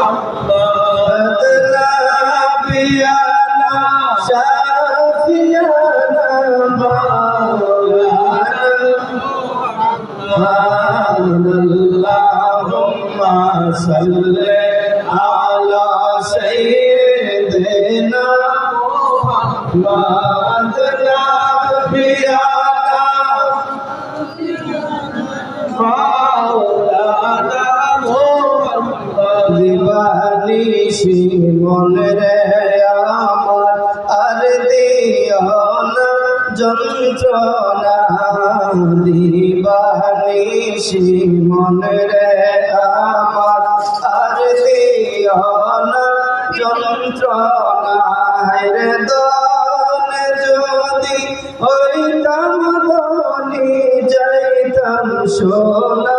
Allah দিবানিশি মনে রে আমার, আর দিও না যন্ত্রণা। দিবানিশি মনে রে আমার, আর দিও না যন্ত্রণা। রে দনে যদি হইতাম, ধনী যাইতাম সোনা।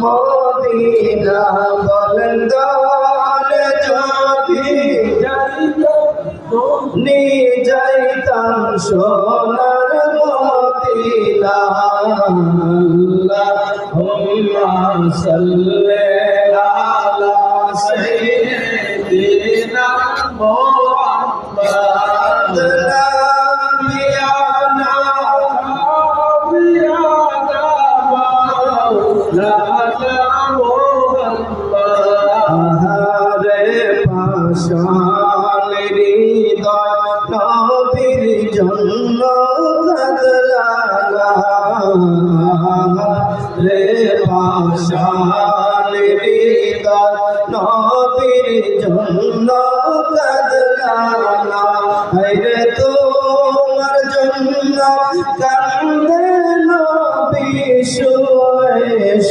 মদিনা বলেন দলে সোনার মদিনা আল্লাহুম্মা সাল্লি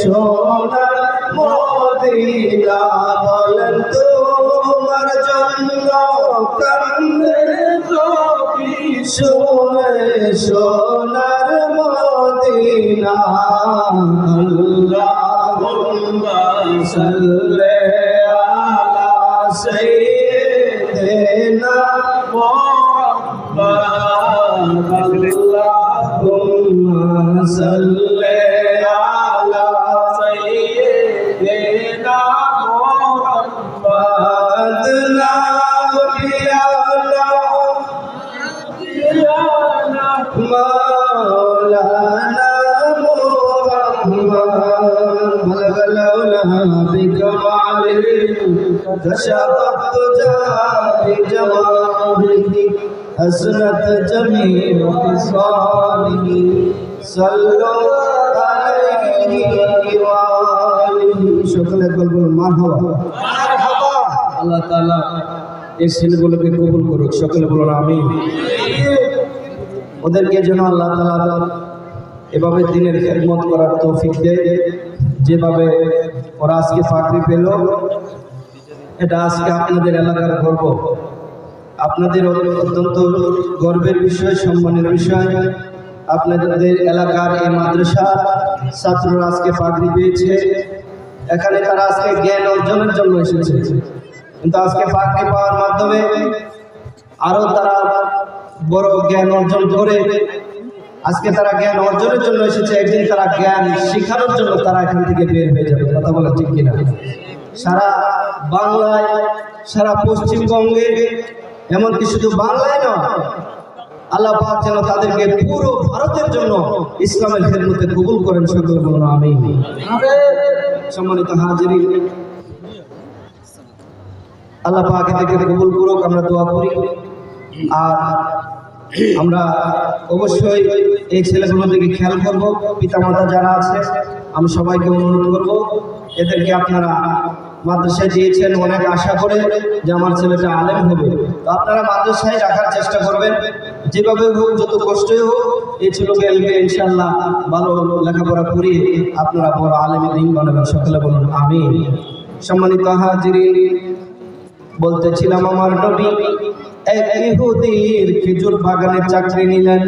সোনা মদিনা বলেন তোমার জন্য কান্দে সোনার মদিনা। আল্লাহুম্মা সাল্লি مولانا محمد بلغ العلا بكماله كشفت جاه جماله حسنت جميع خصاله صلوا عليه وآله সকলে বলবেন মারহাবা আল্লাহ তাআলা এই ছেলেগুলোকে কবুল করুক সকলে বলুন আমিন ওদেরকে যেন আল্লাহ তাআলা এভাবে দিনের খেদমত করার তৌফিক দেয়। যেভাবে ওরা আজকে চাকরি পেল, এটা আজকে আপনাদের এলাকার গর্ব। আপনাদের অত্যন্ত গর্বের বিষয়, সম্মানের বিষয়। আপনাদের এলাকার এই মাদ্রাসা ছাত্ররা আজকে পাগড়ি পেয়েছে। এখানে তারা আজকে জ্ঞান অর্জনের জন্য এসেছে। কিন্তু আজকে পাগড়ি পাওয়ার মাধ্যমে আরও তারা বড় জ্ঞান অর্জন করে আজকে তারা জ্ঞান অর্জনের জন্য এসেছে, একদিন তারা জ্ঞান শেখানোর জন্য তারা এখান থেকে বের হয়ে যাবে, কথা বলা ঠিক কিনা? সারা বাংলায়, সারা পশ্চিমবঙ্গে, এমনকি শুধু বাংলায় নয়, আল্লাহ যেন তাদেরকে পুরো ভারতের জন্য ইসলামের খেদমতে কবুল করেন সকল বলুন আমি সম্মানিত হাজিরি আল্লাহ পাক এদেরকে কবুল করুক, আমরা দোয়া করি। আর আমরা অবশ্যই এই ছেলেগুলোর খেয়াল করব, পিতামাতা যারা আছে, আমি সবাইকে অনুরোধ করব, এদেরকে আপনারা মাদ্রাসায় দিয়েছেন অনেক আশা করে যে আমার ছেলেটা আলেম হবে। তো আপনারা মাদ্রাসায় রাখার চেষ্টা করবেন, যেভাবে হোক, যত কষ্টই হোক, এই ছেলেকে ইনশাল্লাহ ভালো লেখাপড়া করিয়ে আপনারা বড় আলেমে দিন বানাবেন। সকলে বলুন আমি সম্মানিত হাজিরি বলতেছিলাম আমার নবী, এক ইহুদির খেজুর বাগানে চাকরি নিলেন।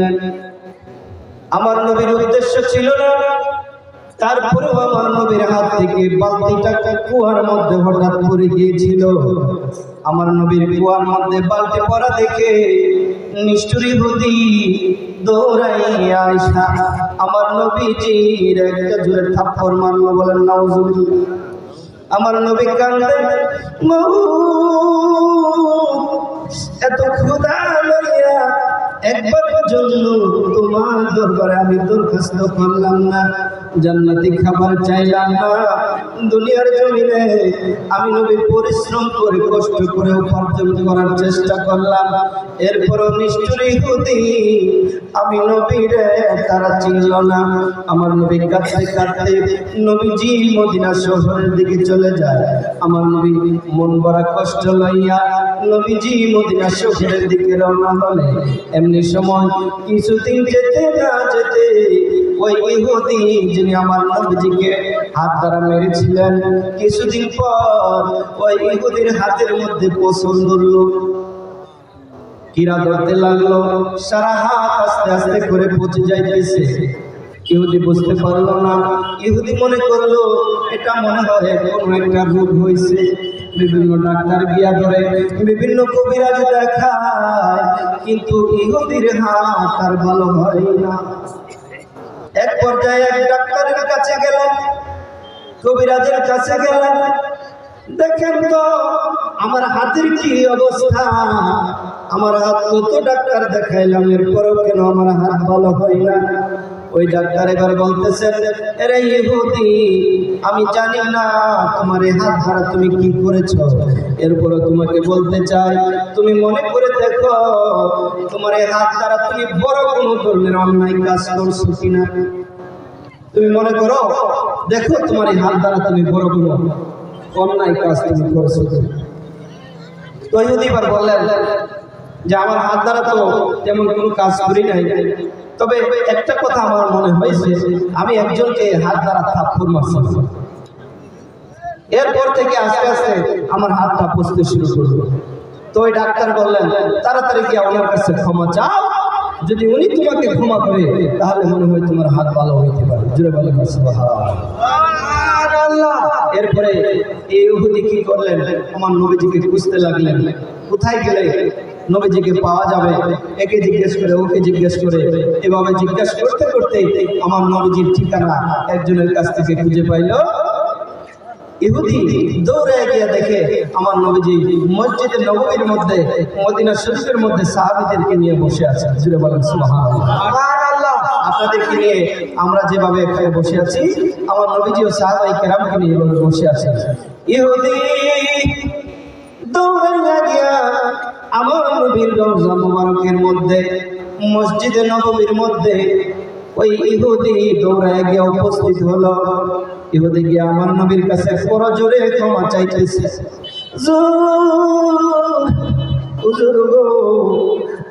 আমার নবীর উদ্দেশ্য ছিল না, তারপরেও আমার নবীর হাত থেকে বালতিটা কুয়ার মধ্যে হঠাৎ পড়ে গিয়েছিল। আমার নবীর কুয়ার মধ্যে বালতি পড়া দেখে নিষ্ঠুর ইহুদি দৌড়াইয়া আমার নবীজির একটা জোরে থাপ্পড় মারলো, বলেন, নাউজুবিল্লাহ। আমার নবী কান্দে এত ক্ষুদা লইয়া একবারের জন্য তোমার দরবারে আমি দরখাস্ত করলাম না। জান্নাতি খাবার চাইলাম না দুনিয়ার জমিনে আমি নবী পরিশ্রম করে, কষ্ট করে উপার্জন করার চেষ্টা করলাম। এরপরও নিষ্ঠুরি হতি আমি নবীরে তারা চিনল না। আমার নবী কাঁদতে কাঁদতে নবীজি মদিনা শহরের দিকে চলে যায়। আমার নবী মন বড়া কষ্ট লইয়া নবীজি মদিনা শহরের দিকে রওনা হলে এমনি সময় কিছুদিন যেতে না যেতে ওই ইহুদি যিনি আমার নবীজিকে হাত দ্বারা মেরেছিলেন, কিছুদিন পর ওই ইহুদির হাতের মধ্যে পছন্দ কিরা ধরতে লাগল? সারা হাত আস্তে আস্তে করে পচে যাইতেছে। ইহুদি বুঝতে পারল না। ইহুদি মনে করল, এটা মনে হয় কোনো একটা রোগ হয়েছে। বিভিন্ন ডাক্তার বিয়া ধরে, বিভিন্ন কবিরাজ দেখায়, কিন্তু ইহুদির হাত আর ভালো হয় না। এক পর্যায়ে এক ডাক্তারের কাছে গেলেন, কবিরাজের কাছে গেলেন। দেখেন তো, আমার হাতের কি অবস্থা? আমার হাত কত ডাক্তার দেখাইলাম, এরপরও কেন আমার হাত ভালো হয় না? ওই ডাক্তার এবার বলতেছেন, এরে ইহুদি, আমি জানি না তোমার এই হাত ধারা তুমি কি করেছ? এরপরও তোমাকে বলতে চাই, তুমি মনে করে দেখো, তোমার এই হাত দ্বারা তুমি বড় কোনো ধরনের অন্যায় কাজ করছ কিনা? তুমি মনে করো, দেখো তোমার এই হাত দ্বারা তুমি বড় বড় অন্যায় কাজ তুমি করছ তো ইহুদি এবার বললেন যে, আমার হাত দ্বারা তো তেমন কোনো কাজ করি নাই। তবে একটা কথা আমার মনে হয়েছে, আমি একজনকে হাত দ্বারা থাপ্পড় মারছি। এরপর থেকে আস্তে আস্তে আমার হাতটা পুষতে শুরু করল। তো ওই ডাক্তার বললেন তাড়াতাড়ি গিয়ে ওনার কাছে ক্ষমা চাও। যদি উনি তোমাকে ক্ষমা করে তাহলে মনে হয় তোমার হাত ভালো হইতে পারে। জুড়ে। এরপরে এই ইহুদি কি করলেন? আমার নবীজিকে খুঁজতে লাগলেন। কোথায় গেলে নবীজিকে পাওয়া যাবে? একে জিজ্ঞেস করে ওকে জিজ্ঞেস করে। এভাবে জিজ্ঞেস করতে করতে আমার নবীজির ঠিকানা একজনের কাছ থেকে খুঁজে পাইলো। ইহুদি দৌড়ে গিয়ে দেখে আমার নবীজি মসজিদে নবীর মধ্যে মদিনা শরীফের মধ্যে সাহাবিদেরকে নিয়ে বসে আছে জুড়ে বলেন আপনাদেরকে নিয়ে আমরা যেভাবে এখানে বসে আছি আমার নবীজি ও সাহাবাই কেরামকে নিয়ে এভাবে বসে আছে ইহুদি দৌড়ে গিয়া আমার নবীর রওজা মুবারকের মধ্যে মসজিদে নববীর মধ্যে ওই ইহুদি দৌড়ায় গিয়ে উপস্থিত হলো। ইহুদি গিয়ে আমার নবীর কাছে বড় জোরে ক্ষমা চাইতেছে।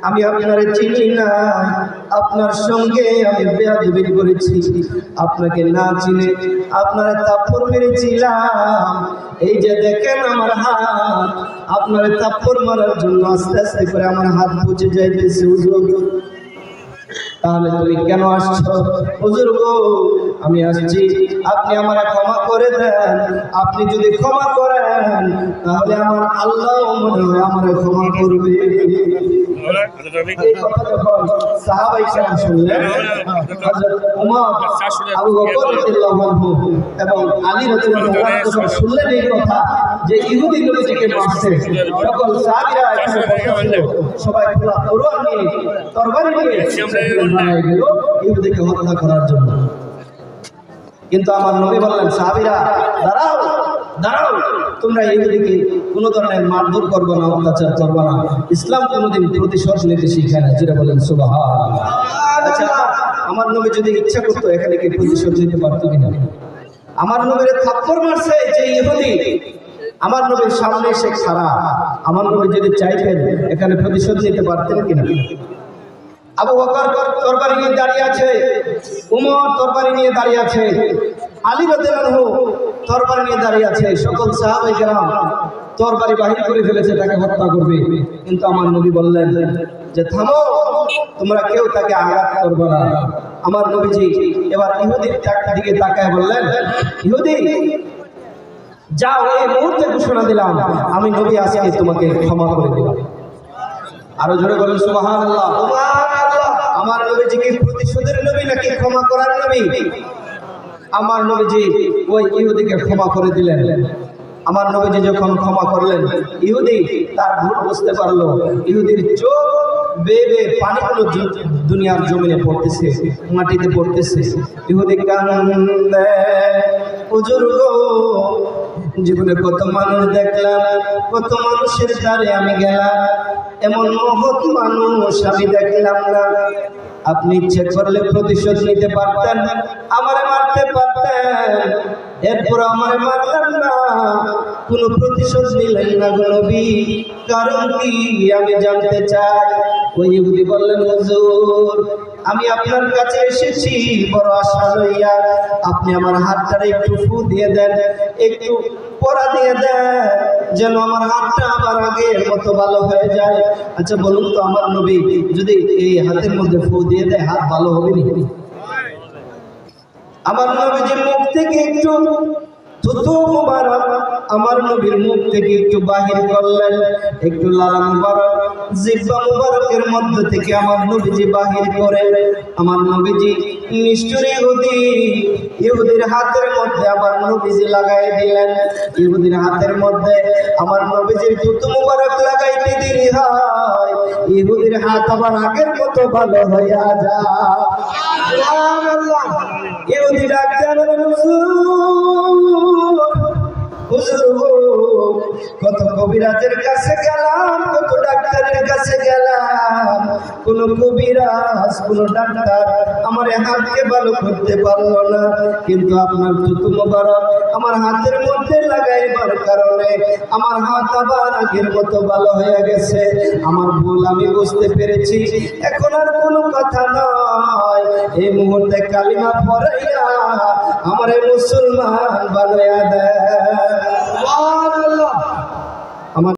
আমি আপনারে চিনি না। আপনার সঙ্গে আমি বেয়াদবি করেছি। আপনাকে না চিনে আপনারা তাপ্পর মেরেছিলাম। এই যে দেখেন আমার হাত, আপনার তাপ্পর মারার জন্য আস্তে আস্তে করে আমার হাত বুঝে যাইতেছে, হুজুর। তাহলে তুমি কেন আসছো? হুজুর গো আমি আসছি। আপনি আমার ক্ষমা করে দেন। আপনি যদি ক্ষমা করেন তাহলে আমার আল্লাহ মনে হয় আমার ক্ষমা করবে। শুনলেন হযরত ওমর আবু বকর রাদিয়াল্লাহু আনহু এবং আলী রাদিয়াল্লাহু শুনলেন এই কথা যে ইহুদি নবীজিকে মারছে সকল সাহাবীরা এখানে সবাই খোলা তরবারি নিয়ে গেল। ইহুদিকে হত্যা করার জন্য। কিন্তু আমার নবী বললেন, সাহাবীরা, দাঁড়াও দাঁড়াও, তোমরা ইহুদিকে কোনো ধরনের মারধর করব না, অত্যাচার করব না। ইসলাম কোনোদিন প্রতিশোধ নিতে শিখায় না। যেটা বলেন সুবাহ আচ্ছা আমার নবী যদি ইচ্ছা করতো এখানে কি প্রতিশোধ নিতে পারতো কিনা? আমার নবীর থাপ্পড় মারছে যে ইহুদি। আমার নবীর সামনে এসে খাড়া। আমার নবী যদি চাইতেন, এখানে প্রতিশোধ নিতে পারতেন কিনা? আবু বকর তরবারি নিয়ে দাঁড়িয়ে আছে, উমর তরবারি নিয়ে দাঁড়িয়ে আছে, আলী রাদিয়াল্লাহু তরবারি নিয়ে দাঁড়িয়ে আছে, সকল সাহাবাই কেরাম তরবারি বাহির করে ফেলেছে, তাকে হত্যা করবে। কিন্তু আমার নবী বললেন যে, থামো, তোমরা কেউ তাকে আঘাত করবে না। আমার নবীজি এবার ইহুদির দিকে তাকায় বললেন, ইহুদি, যাও, এই মুহূর্তে ঘোষণা দিলাম, আমি নবী আজকে তোমাকে ক্ষমা করে দিলাম। আরও জোরে বলেন সুবাহান আমার নবীজি কি প্রতিশোধের নবী নাকি ক্ষমা করার নবী? আমার নবীজি ওই ইহুদিকে ক্ষমা করে দিলেন। আমার নবীজি যখন ক্ষমা করলেন, ইহুদি তার ভুল বুঝতে পারল। ইহুদির চোখ বেয়ে বেয়ে পানিগুলো দুনিয়ার জমিনে পড়তেছে, মাটিতে পড়তেছে। ইহুদি কান্দে জীবনে কত মানুষ দেখলাম, কত মানুষের দ্বারে আমি গেলাম এমন মহৎ মানুষ আমি দেখলাম না। আপনি ইচ্ছে করলে প্রতিশোধ নিতে পারতেন, আমারে মারতে পারতেন। এরপর আমার মারলেন না। কোনো প্রতিশোধ নিলেন না গলবি কারণ কি? আমি জানতে চাই। ওই বললেন, হুজুর আমি আপনার কাছে এসেছি, বড় আশা লইয়া। আপনি আমার হাতটারে একটু ফু দিয়ে দেন, একটু পরা দিয়ে দেন, যেন আমার হাতটা আবার আগের মতো ভালো হয়ে যায়। আচ্ছা বলুন তো আমার নবী, যদি এই হাতের মধ্যে ফু দিয়ে দেয়, হাত ভালো হবে নাকি? আমার নবীজির মুখ থেকে একটু থুতু মুবারক, আমার নবীর মুখ থেকে একটু বাহির করলেন, একটু লালা মুবারক। জিব্বা মুবারকের মধ্য থেকে আমার নবীজি বাহির করে, আমার নবীজি নিষ্ঠুর ইহুদি, ইহুদির হাতের মধ্যে আমার নবীজি লাগাই দিলেন। ইহুদির হাতের মধ্যে আমার নবীজির থুতু মুবারক লাগাইতে দেরি হয়। ইহুদির হাত আবার আগের মতো ভালো হইয়া যায়। ইহুদি ডাক্তার কত কবিরাজের কাছে গেলাম, কত ডাক্তারের কাছে গেলাম। কোন কবিরাজ, কোন ডাক্তার আমার হাতকে ভালো করতে পারল না। কিন্তু আপনার তুতু মোবারক আমার হাতের মধ্যে লাগাইবার কারণে আমার হাত আবার আগের মতো ভালো হয়ে গেছে। আমার ভুল আমি বুঝতে পেরেছি, এখন আর কোনো কথা নয়। এই মুহূর্তে কালিমা পড়াইয়া আমার মুসলমান বানাইয়া দেয়